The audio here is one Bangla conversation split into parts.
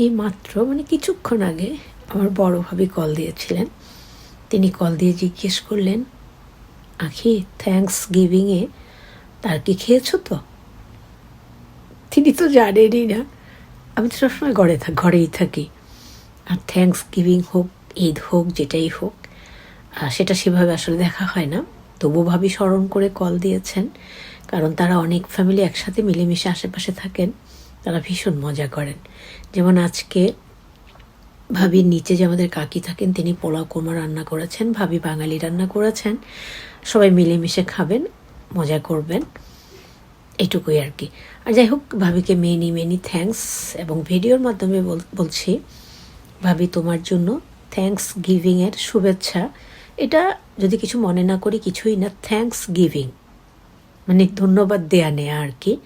এই মাত্র মানে কিছুক্ষণ আগে আমার বড় ভাবি কল দিয়েছিলেন। তিনি কল দিয়ে জিজ্ঞেস করলেন, আখি থ্যাঙ্কস গিভিংয়ে তার কি খেয়েছো তো? তিনি তো জানেনই না। আমি তো সবসময় ঘরে থাক ঘরেই থাকি। আর থ্যাঙ্কস গিভিং হোক, ঈদ হোক, যেটাই হোক সেটা সেভাবে আসলে দেখা হয় না। তবু ভাবি স্মরণ করে কল দিয়েছেন, কারণ তারা অনেক ফ্যামিলি একসাথে মিলেমিশে আশেপাশে থাকেন। তারা ভীষণ মজা করেন। যেমন আজকে ভাবির নিচে যে আমাদের কাকি থাকেন, তিনি পোলাও কোরমা রান্না করেছেন, ভাবি বাঙালি রান্না করেছেন। সবাই মিলেমিশে খাবেন, মজা করবেন, এটুকুই আর কি। আর যাই হোক, ভাবিকে মেনি মেনি থ্যাঙ্কস এবং ভিডিওর মাধ্যমে বল- বলছি, ভাবি তোমার জন্য থ্যাঙ্কস গিভিংয়ের শুভেচ্ছা। এটা যদি কিছু মনে না করি, কিছুই না, থ্যাঙ্কস গিভিং। মানে ধন্যবাদ দেয়া নেয়া আর কি।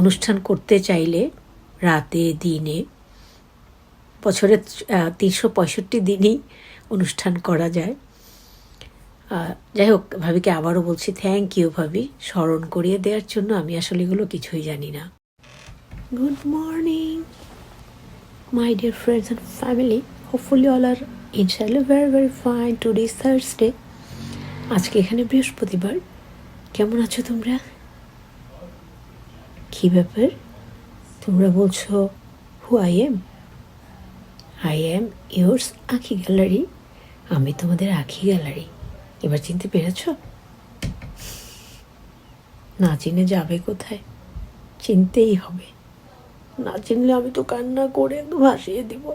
অনুষ্ঠান করতে চাইলে রাতে, দিনে বছরের তিনশো পঁয়ষট্টি দিনই অনুষ্ঠান করা যায়। যাই হোক, ভাবিকে আবারও বলছি, থ্যাংক ইউ ভাবি, স্মরণ করিয়ে দেওয়ার জন্য আমি আসলে এগুলো কিছুই জানি না। Good morning, my dear friends and family. Hopefully all are ইনশাল্লাহ very very fine is Thursday. আজকে এখানে বৃহস্পতিবার। কেমন আছো তোমরা? কী ব্যাপার? তোমরা বলছো who I am I am yours Ankhi gallery আমি তোমাদের আঁখি গ্যালারি এবার চিনতে পেরেছ? না চিনে যাবে কোথায়? চিনতেই হবে। না চিনলে আমি তো কান্না করে একদম ভাসিয়ে দিব।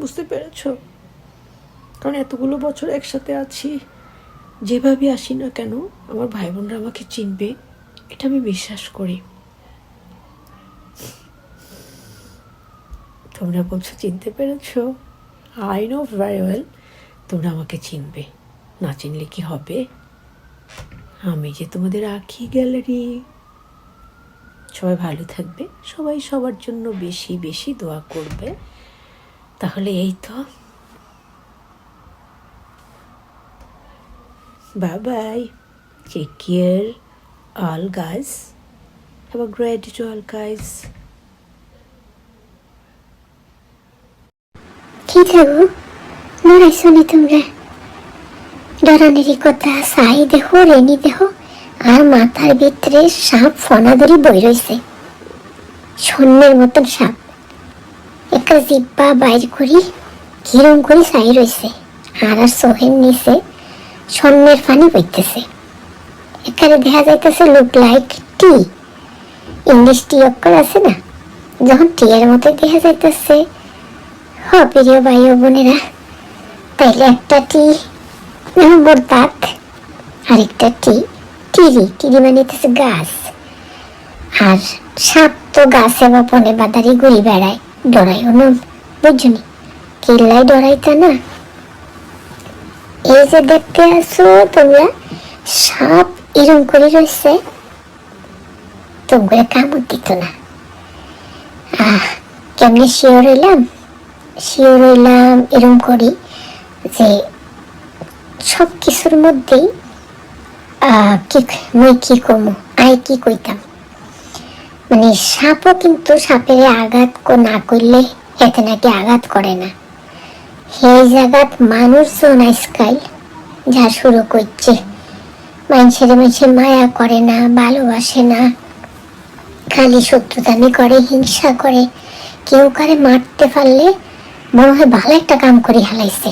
বুঝতে পেরেছ? কারণ এতগুলো বছর একসাথে আছি। যেভাবে আসি না কেন, আমার ভাই বোনরা আমাকে চিনবে, এটা আমি বিশ্বাস করি। তোমরা বলছো, চিনতে পেরেছ? আই নো ভেরি ওয়েল তোমরা আমাকে চিনবে। না চিনলে কি হবে? আমি যে তোমাদের আখি গ্যালারি। সবাই ভালো থাকবে। সবাই সবার জন্য বেশি বেশি দোয়া করবে। তাহলে এই তো। Bye bye bye take care all guys have a great to all guys কি থাকো নড়াইছো নি তোমরা। ডরানেরই কথা সাই দেহ রেনি দেহ আর মাথার ভিতরে সাপ ফনা ধরি বই রইছে স্বর্ণের মতন সাপ। একটা জিব্বা বাইর করি কিরম করে সাই রইছে আর আর সোহের নিচে স্বর্ণের পানি বইতেছে এখানে দেখা যাইতেছে look like T. English T অক্ষর আছে না? যখন টি এর মতো দেখা যাইতেছে হ প্রিয় ভাই বোনেরা, তাইলে একটা টি বরদাত আরেকটা টি টিরি। টিরি মানে গাছ। আর সাপ তো গাছে বা বনে বাদারি ঘুরি বেড়ায় না এই যে দেখতে আসো তোমরা, সাপ এরম করে রয়েছে তোমরা কামড় দিত না। আহ, কেমনে শিওর হইলাম? শিওর হইলাম এরম করি যে সব কিছুর মধ্যেই কি, মুই কি কমু, আই কি কইতাম? মানে সাপও কিন্তু সাপের আঘাত না করলে এতে নাকি আঘাত করে না। সেই জায়গাত মানুষজন আজকাল যা শুরু করছে। মানুষের মানুষের মায়া করে না, ভালোবাসে না, খালি শত্রুতানি করে, হিংসা করে। কেউ কারে মারতে পারলে মনে হয় ভালো একটা কাম করে হালাইছে।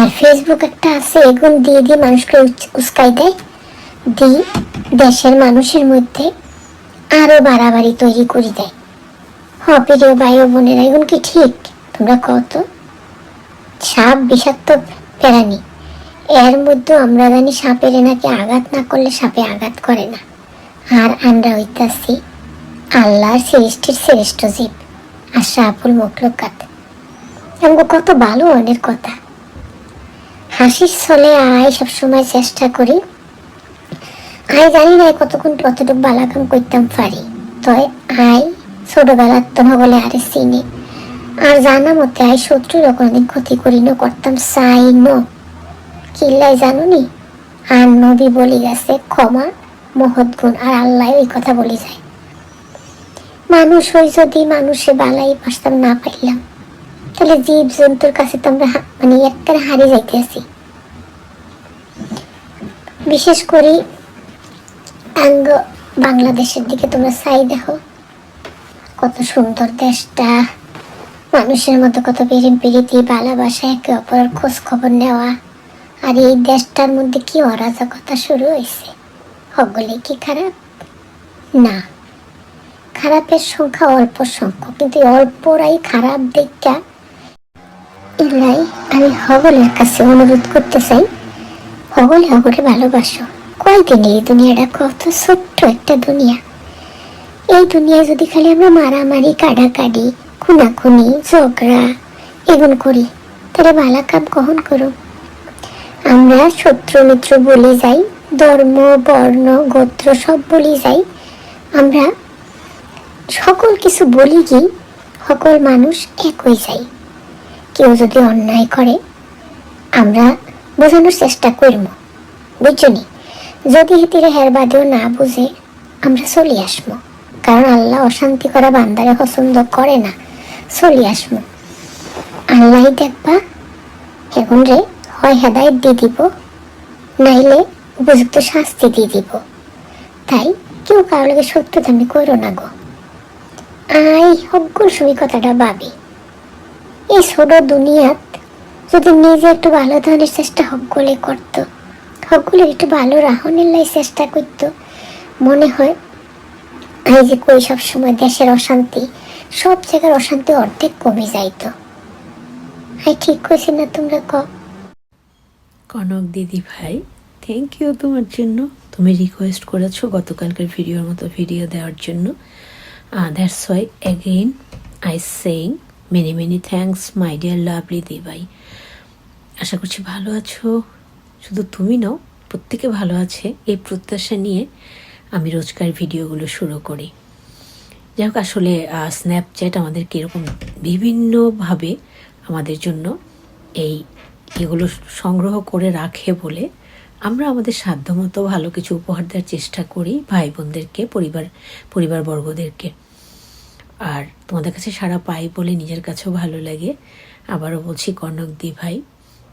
আর ফেসবুক একটা আছে, এগুন দিয়ে দিয়ে মানুষকে উস্কাই দেয়। দিয়ে দেশের মানুষের মধ্যে আরও বাড়াবাড়ি তৈরি করে দেয়। হ প্রিয় ভাই ও বোনেরা, এগুন কি ঠিক? তোমরা কত সাপ বিষাক্ত প্রাণী। এর মধ্যে আমরা জানি সাপের নাকি আঘাত না করলে সাপে আঘাত করে না। আর আমরা হইতাছি আল্লাহর সৃষ্টির শ্রেষ্ঠ জীব। আশরাফুল মখলুকাত। আমাকে কত ভালো অনেক কথা। হাসির ছলে আয় সবসময় চেষ্টা করি। আয় জানি না কতক্ষণ কতটুকু বালাকাম করতাম পারি। তয় আয় ছোটবেলার তোমা বলে আরে চিনি আর জানা মতে আয় শত্রুর কোনদিন ক্ষতি করি, না করতাম চাই ন। কিল্লাই জানো নি? আর নবী বলি গেছে, ক্ষমা, মহৎ গুণ, আর আল্লাহ ওই কথা বলি যায়। মানুষ হই যদি মানুষে বালাই বাসতাম না পাইলাম। তাহলে জীব জন্তুর কাছে তো আমরা মানে একবারে হারিয়ে যাইতেছি। বিশেষ করে আঙ্গ বাংলাদেশের দিকে তোমরা চাই দেখো, কত সুন্দর দেশটা, মানুষের মতো কত পেরিম পেরিতি, ভালোবাসা, একে অপরের খোঁজ খবর নেওয়া, আর এই দেশটার মধ্যে কি অরাজকতা শুরু হয়েছে? সকলে কি খারাপ? না। খারাপের সংখ্যা অল্প সংখ্যক, কিন্তু অল্পরাই খারাপ দিকটা এলাই আমি হগলের কাছে অনুরোধ করতে চাই। হগল হগলে ভালোবাসো। কয়দিন এই দুনিয়াটা কত ছোট্ট একটা দুনিয়া। এই দুনিয়ায় যদি খালি আমরা মারামারি, কাটাকাটি, খুনাখুনি, ঝগড়া এগুন করি, তাহলে ভালা কাম কখন করো আমরা শত্রু মিত্র বলে যাই, ধর্ম, বর্ণ, গোত্র সব বলি যাই। আমরা সকল কিছু বলি কি, সকল মানুষ একই যাই। কেউ যদি অন্যায় করে, আমরা বোঝানোর চেষ্টা করব। বুঝছনি যদি হিতিরে হের বাদেও না বুঝে, আমরা চলে আসব কারণ আল্লাহ অশান্তি করা বান্দারে পছন্দ করে না। চলে আসব আল্লাহ দেখবা, এখন রে হয় হেদায়ত দিয়ে দিব, নাইলে উপযুক্ত শাস্তি দিয়ে দিব। তাই কেউ কারও লাগে শত্রুতা আমি করো না গো। আই হকুল সুমি কথাটা ভাবি। এই ছোট দুনিয়াত যদি নিজে একটু ভালো ধরনের চেষ্টা হকগুলি করতো হকগুলির একটু ভালো রাহনের লাই চেষ্টা করতো, মনে হয় এই যে কই সব সময় দেশের অশান্তি, সব জায়গার অশান্তি অর্ধেক কমে যাইতো। হাই, ঠিক কইছি না তোমরা ক? কনক দিদি ভাই থ্যাংক ইউ তোমার জন্য। তুমি রিকোয়েস্ট করেছ গতকালকের ভিডিওর মতো ভিডিও দেওয়ার জন্য। That's why again I saying many many thanks my dear lovely দিভাই আশা করছি ভালো আছো। শুধু তুমি নাও, প্রত্যেকে ভালো আছে। এই প্রত্যাশা নিয়ে আমি রোজকার ভিডিওগুলো শুরু করি। যাই হোক, আসলে স্ন্যাপচ্যাট আমাদেরকে এরকম বিভিন্নভাবে আমাদের জন্য এই এগুলো সংগ্রহ করে রাখে বলে আমরা আমাদের সাধ্যমতো ভালো কিছু উপহার দেওয়ার চেষ্টা করি ভাই বোনদেরকে, পরিবার, পরিবারবর্গদেরকে। আর তোমাদের কাছে সারা পাই বলে নিজের কাছেও ভালো লাগে। আবারও বলছি কর্ণক দি ভাই,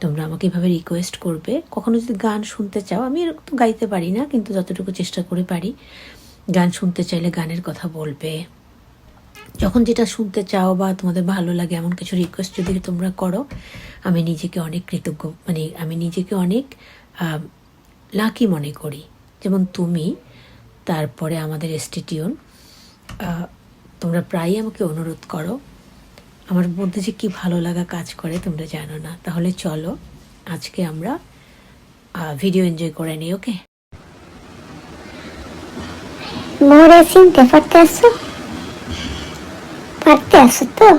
তোমরা আমাকে এভাবে রিকোয়েস্ট করবে। কখনো যদি গান শুনতে চাও, আমি এরকম তো গাইতে পারি না, কিন্তু যতটুকু চেষ্টা করে পারি। গান শুনতে চাইলে গানের কথা বলবে। যখন যেটা শুনতে চাও বা তোমাদের ভালো লাগে, এমন কিছু রিকোয়েস্ট যদি তোমরা করো, আমি নিজেকে অনেক কৃতজ্ঞ মানে আমি নিজেকে অনেক লাকি মনে করি। যেমন তুমি, তারপরে আমাদের এসটিটিউন তোমরা প্রায়ই আমাকে অনুরোধ করো। আমার মধ্যে যে কি ভালো লাগা কাজ করে তোমরা জানো না। তাহলে চলো, আজকে আমরা ভিডিও এনজয় করে নিই ওকে মোরে পারতে আসো তো?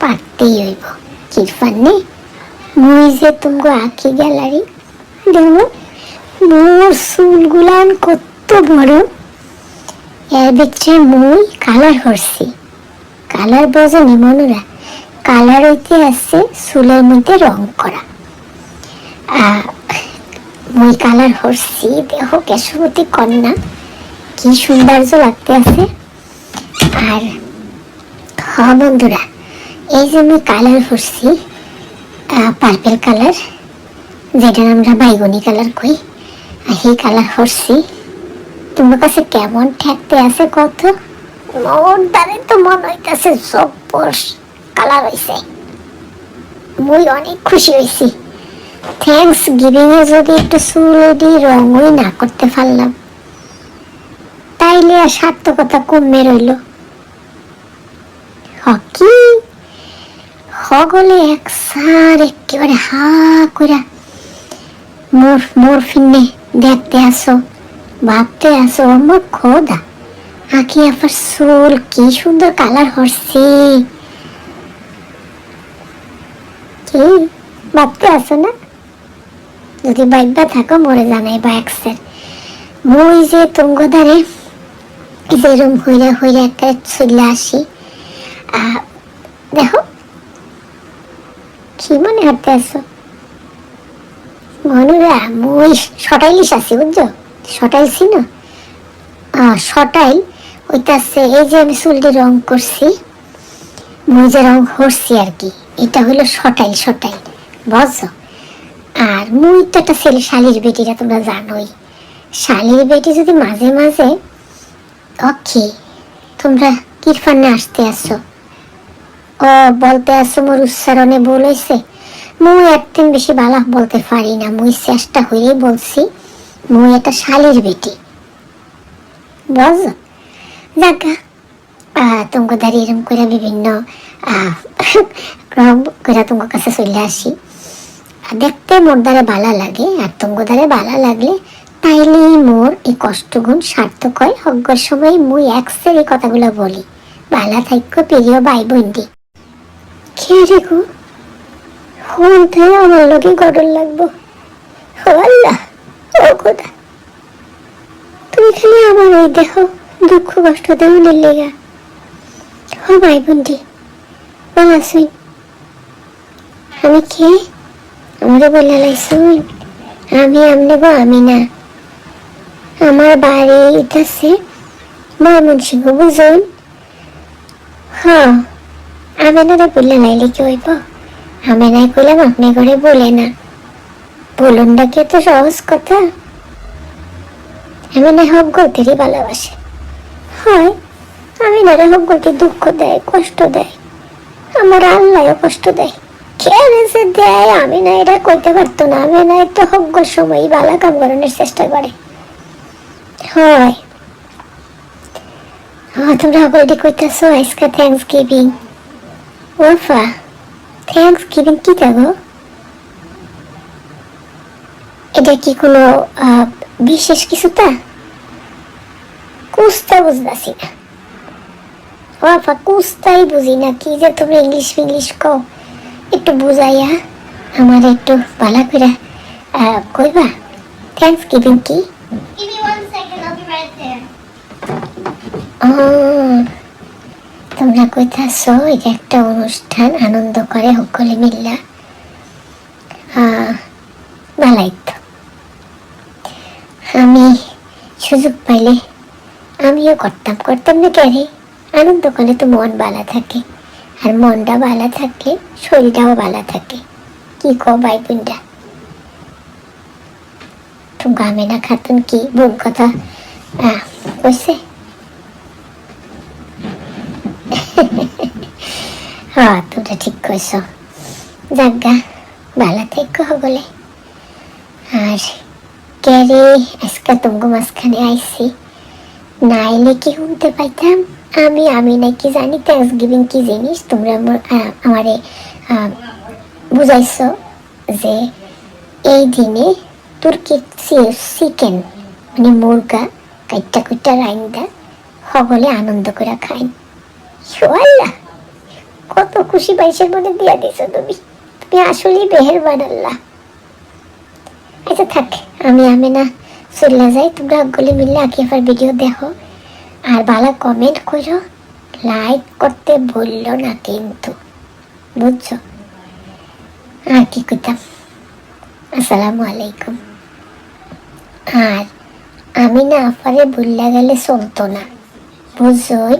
পারতেই হইব। কিরফান নে মুই যে তুমগো আঁকি গ্যালারি দেখো, মোর চুলগুলান কত বড়। এর ভিতরে মুই কালার করছি কালার বোঝনি মনুরা কালার হইতে আছে চুলের মধ্যে রং করা মুই কালার করছি দেহ কেশবতী কন্যা। কি সৌন্দর্য লাগতে আছে। আর, হ বন্ধুরা এই যে আমি কালার করছি পার্পেল কালার যেটা আমরা বাইগনি কালার কই এই কালার করছি তোমার কাছে কেমন ঠেকতে আছে কত? মোর দ্বারে তো মনে হইতেছে জব্বর কালার হইছে। মুই অনেক খুশি হয়েছি থ্যাঙ্কস গিভিং এ যদি একটু চুল রঙই না করতে পারলাম, তাইলে আর সার্থকতা কমে রইল। হকি? হগলে এক সার একেবারে হা কইরা মোর মোর ফিনে দেখতে আসো। ভাবতে আসো আমার খোদা। আঁকি আবার চুল, কি সুন্দর কালার হচ্ছে। কি? ভাবতে আসো না? যদি বাইবা থাকো, মরে জানাই বা একসের মই যে তুঙ্গধারে যেরম হইরা হইরা একটা চলে আসি দেখো। কি মনে হাঁটতে আসো মনে মনুরা মই সটাইলিস আছি, বুঝছ? সটাইলছি না আহ, সটাইল ওইটাছে এই যে আমি চুলটি রং করছি যে রং করছি আর কি। এটা হলো সটাইল সটাইল বুঝছ? আর মুই তো একটা ছেলে শালির বেটিটা তোমরা জানোই। শালির বেটি যদি মাঝে মাঝে ওকে তোমরা কিরফানে আসতে আসো? ও বলতে আসো মোর উচ্চারণে হয়েছে মুই একদিন বেশি বালা বলতে পারি না। মুই চেষ্টা হয়েই বলছি। একটা শালির বেটি। তোমাকে দাঁড়িয়ে এরম করে বিভিন্ন রং করে তোমার কাছে চলে আসি। দেখতে মোর দ্বারা বালা লাগে, আর তোমার দ্বারা বালা লাগলে তাইলেই মোর এই কষ্টগুণ সার্থক হয় অজ্ঞর সময় মুই একসের এই কথাগুলো বলি। বালা থাইক্য প্রিয় ভাই বোনটি খেয়ে রেখো ফোন থেকে আমার লোকে গডল লাগবো। আল্লাহ! খোদা তুমি খালি আমার ওই দেখো দুঃখ, কষ্ট দেও লেগা। ও ভাই বাবা শুন আমি কে? আমারে বলে লাইছুন আমি আমনে গো আমি না। আমার বাড়ি ইতাছে ময়মনসিংহ, বুঝুন? হ আমি না বললে লাইলে কি হইব? আমি নাই কইলাম, আপনি করে বলে না। বলুন ডাকে তো সহজ কথা। আমি না হক গতিরই ভালোবাসে। হয়, আমি না হক গতি দুঃখ দেয়, কষ্ট দেয়। আমার আল্লাহও কষ্ট দেয়। কেন দেয়, আমি না, এটা কইতে পারতো না। আমি না তো হজ্ঞর সময় বালা কাম করানোর চেষ্টা করে। হয়। হ্যাঁ তোমরা সকলটি কইতেছো আজকে থ্যাংকস গিভিং ওফা থ্যাংকস গিভিং কি থাকো এটা কি কোনো বিশেষ কিছু তা কুস্তা বুঝতেছি না। ওফা কুস্তাই বুঝি না কি যে তুমি ইংলিশ ফিংলিশ কও। একটু বুঝাইয়া আমার একটু ভালো করে কইবা? থ্যাংকস গিভিং কি তোমরা কইতাছো এটা একটা অনুষ্ঠান আনন্দ করে সকলে মিল্লা। ভালাই তো। আমি সুযোগ পাইলে আমিও করতাম। করতাম না কেন আনন্দ করলে তো মন ভালো থাকে। আর মনটা ভালো থাকলে শরীরটাও ভালো থাকে। কি কো ভাই বোনটা তো গামেনা খাতুন কি? বোন কথা। কইছে? হ্যাঁ তোমরা ঠিক কইছ। জাগা ভালো থেকো বলে আর কেরে আজকে তোমাকে মাঝখানে আইছি। না কি শুনতে পাইতাম? আমি আমি নাকি জানি থ্যাংকস গিভিং কি জিনিস? তোমরা আমার- বুঝাইছো যে এই দিনে তুর্কির চিকেন মানে মুরগা কাইটা কুইটা রাইন্দা সকলে আনন্দ করে খায়। আল্লাহ, কত খুশি বাইশের মধ্যে দিয়া দিছো তুমি। তুমি আসলেই বেহেরবান আল্লাহ। আচ্ছা থাক, আমি আমি না চলে যাই, তোমরা গলে মিললে আকিফার ভিডিও দেখো। আর ভালো কমেন্ট করো লাইক করতে বলল না কিন্তু, বুঝছ? আর কি করতাম? আসসালামু আলাইকুম। আর আমি না আফারে বললে গেলে চলতো না, বুঝছোই?